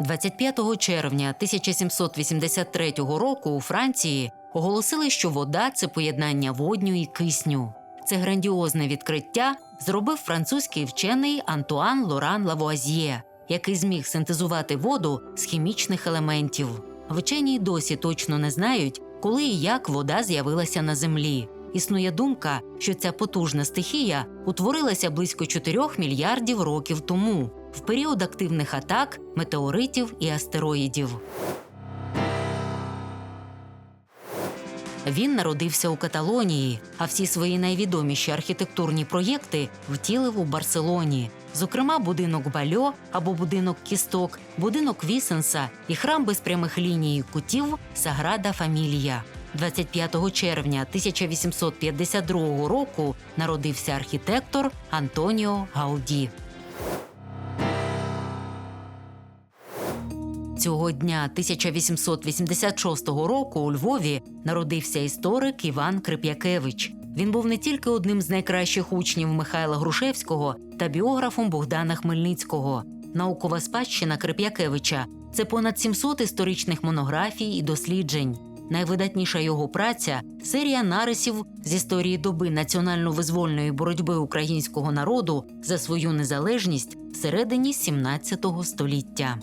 25 червня 1783 року у Франції оголосили, що вода це поєднання водню і кисню. Це грандіозне відкриття зробив французький вчений Антуан Лоран Лавуазьє, який зміг синтезувати воду з хімічних елементів. Вчені й досі точно не знають, коли і як вода з'явилася на землі. Існує думка, що ця потужна стихія утворилася близько 4 мільярдів років тому, в період активних атак, метеоритів і астероїдів. Він народився у Каталонії, а всі свої найвідоміші архітектурні проєкти втілив у Барселоні. Зокрема, будинок Бальо або будинок Кісток, будинок Вісенса і храм без прямих ліній кутів Саграда Фамілія. 25 червня 1852 року народився архітектор Антоніо Гауді. Цього дня 1886 року у Львові народився історик Іван Крип'якевич. Він був не тільки одним з найкращих учнів Михайла Грушевського та біографом Богдана Хмельницького. Наукова спадщина Крип'якевича це понад 700 історичних монографій і досліджень. Найвидатніша його праця серія нарисів з історії доби національно-визвольної боротьби українського народу за свою незалежність всередині 17 століття.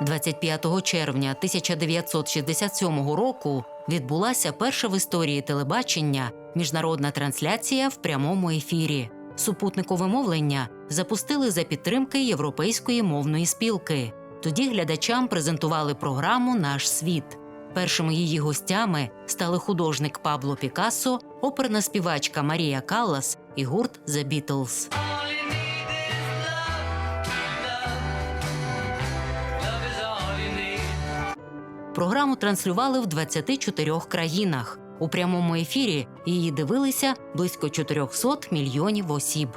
25 червня 1967 року відбулася перша в історії телебачення міжнародна трансляція в прямому ефірі. Супутникове мовлення запустили за підтримки Європейської мовної спілки. Тоді глядачам презентували програму Наш світ. Першими її гостями стали художник Пабло Пікассо, оперна співачка Марія Каллас і гурт The Beatles. Програму транслювали в 24 країнах. У прямому ефірі її дивилися близько 400 мільйонів осіб.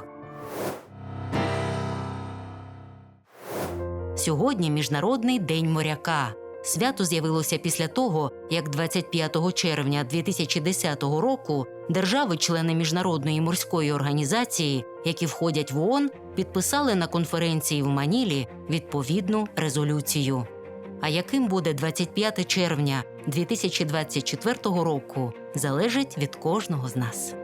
Сьогодні Міжнародний день моряка. Свято з'явилося після того, як 25 червня 2010 року держави-члени міжнародної морської організації, які входять в ООН, підписали на конференції в Манілі відповідну резолюцію. А яким буде 25 червня 2024 року, залежить від кожного з нас.